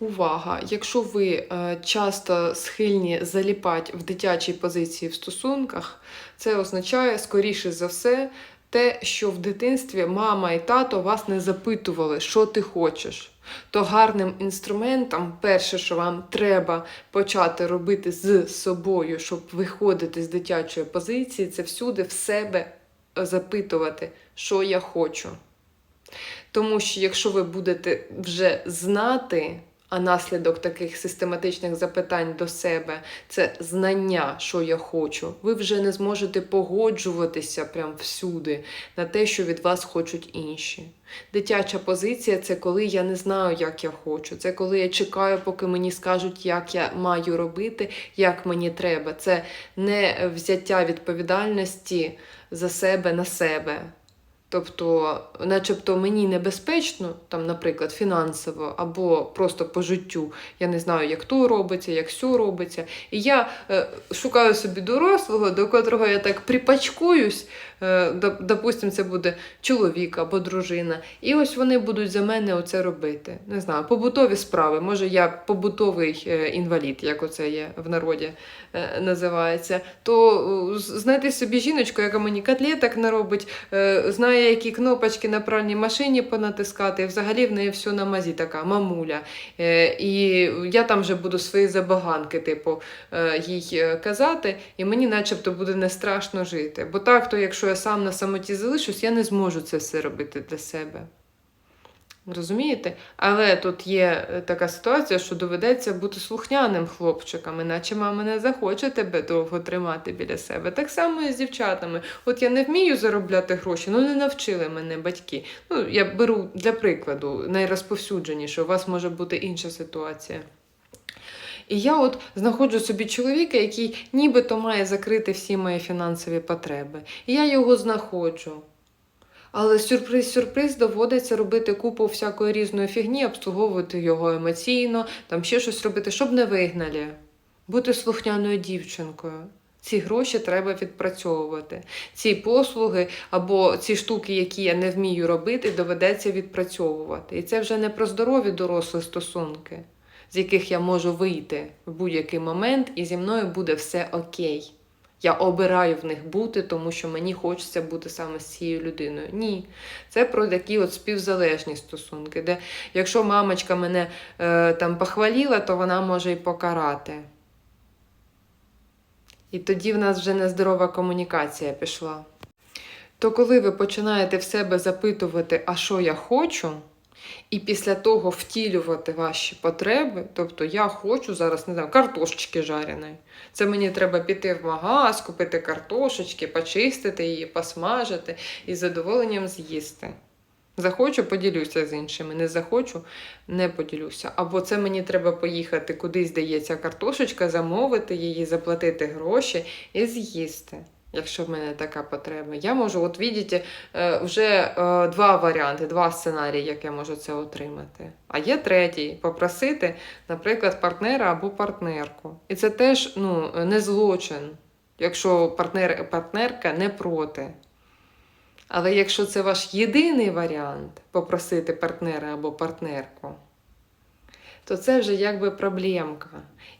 Увага! Якщо ви е, часто схильні заліпати в дитячій позиції в стосунках, це означає, скоріше за все, те, що в дитинстві мама і тато вас не запитували, що ти хочеш. То гарним інструментом, перше, що вам треба почати робити з собою, щоб виходити з дитячої позиції, це всюди в себе запитувати, що я хочу. Тому що якщо ви будете вже знати, а наслідок таких систематичних запитань до себе це знання, що я хочу, ви вже не зможете погоджуватися прям всюди на те, що від вас хочуть інші. Дитяча позиція це коли я не знаю, як я хочу. Це коли я чекаю, поки мені скажуть, як я маю робити, як мені треба. Це не взяття відповідальності за себе на себе. Тобто, начебто мені небезпечно, там, наприклад, фінансово або просто по життю. Я не знаю, як то робиться, як сьо робиться. І я е, шукаю собі дорослого, до котрого я так припачкуюсь. Е, доп- допустим, це буде чоловік або дружина. І ось вони будуть за мене оце робити. Не знаю, побутові справи. Може, я побутовий е, інвалід, як оце є в народі е, називається. То е, знайти собі жіночку, яка мені котлеток наробить, е, знає, які кнопочки на пральній машині понатискати, і взагалі в неї все на мазі така мамуля. Е, І я там вже буду свої забаганки, типу, е, їй е, казати, і мені начебто буде не страшно жити. Бо так, то якщо я сам на самоті залишусь, я не зможу це все робити для себе. Розумієте? Але тут є е, така ситуація, що доведеться бути слухняним хлопчиком, іначе мама не захоче тебе довго тримати біля себе. Так само і з дівчатами. От я не вмію заробляти гроші, ну не навчили мене батьки. Ну, я беру для прикладу найрозповсюдженіше, у вас може бути інша ситуація. І я от знаходжу собі чоловіка, який нібито має закрити всі мої фінансові потреби. І я його знаходжу. Але сюрприз-сюрприз доводиться робити купу всякої різної фігні, обслуговувати його емоційно, там ще щось робити, щоб не вигнали. Бути слухняною дівчинкою. Ці гроші треба відпрацьовувати. Ці послуги або ці штуки, які я не вмію робити, доведеться відпрацьовувати. І це вже не про здорові дорослі стосунки, з яких я можу вийти в будь-який момент, і зі мною буде все окей. Я обираю в них бути, тому що мені хочеться бути саме з цією людиною. Ні. Це про такі от співзалежні стосунки, де якщо мамочка мене е, там похваліла, то вона може і покарати. І тоді в нас вже нездорова комунікація пішла. То коли ви починаєте в себе запитувати, а що я хочу, і після того втілювати ваші потреби, тобто я хочу зараз не знаю, картошечки жареної. Це мені треба піти в магаз, купити картошечки, почистити її, посмажити і з задоволенням з'їсти. Захочу, поділюся з іншими. Не захочу, не поділюся. Або це мені треба поїхати кудись, де є ця картошечка, замовити її, заплатити гроші і з'їсти. Якщо в мене така потреба. Я можу, от бачите, е, вже е, два варіанти, два сценарії, як я можу це отримати. А є третій попросити, наприклад, партнера або партнерку. І це теж ну, не злочин, якщо партнер, партнерка не проти. Але якщо це ваш єдиний варіант попросити партнера або партнерку, то це вже якби проблемка.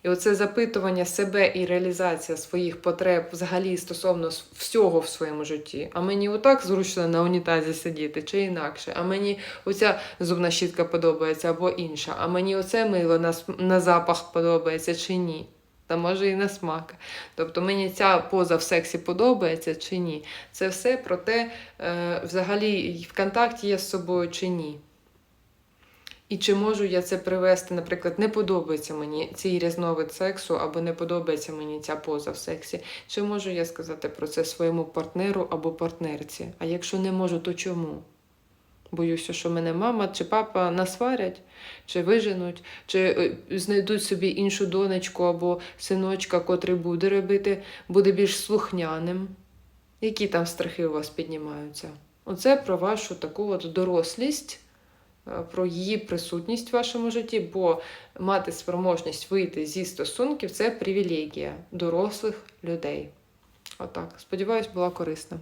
І оце запитування себе і реалізація своїх потреб взагалі стосовно всього в своєму житті. А мені отак зручно на унітазі сидіти, чи інакше. А мені оця зубна щітка подобається або інша. А мені оце мило на, на запах подобається чи ні. Та може і на смак. Тобто мені ця поза в сексі подобається чи ні. Це все про те, е, взагалі в контакті я з собою чи ні. І чи можу я це привести, наприклад, не подобається мені цей різновид сексу, або не подобається мені ця поза в сексі. Чи можу я сказати про це своєму партнеру або партнерці? А якщо не можу, то чому? Боюся, що мене мама чи папа насварять, чи виженуть, чи е, знайдуть собі іншу донечку або синочка, котрий буде робити, буде більш слухняним. Які там страхи у вас піднімаються? Оце про вашу таку от дорослість, про її присутність в вашому житті, бо мати спроможність вийти зі стосунків це привілегія дорослих людей. Отак. Сподіваюсь, була корисна.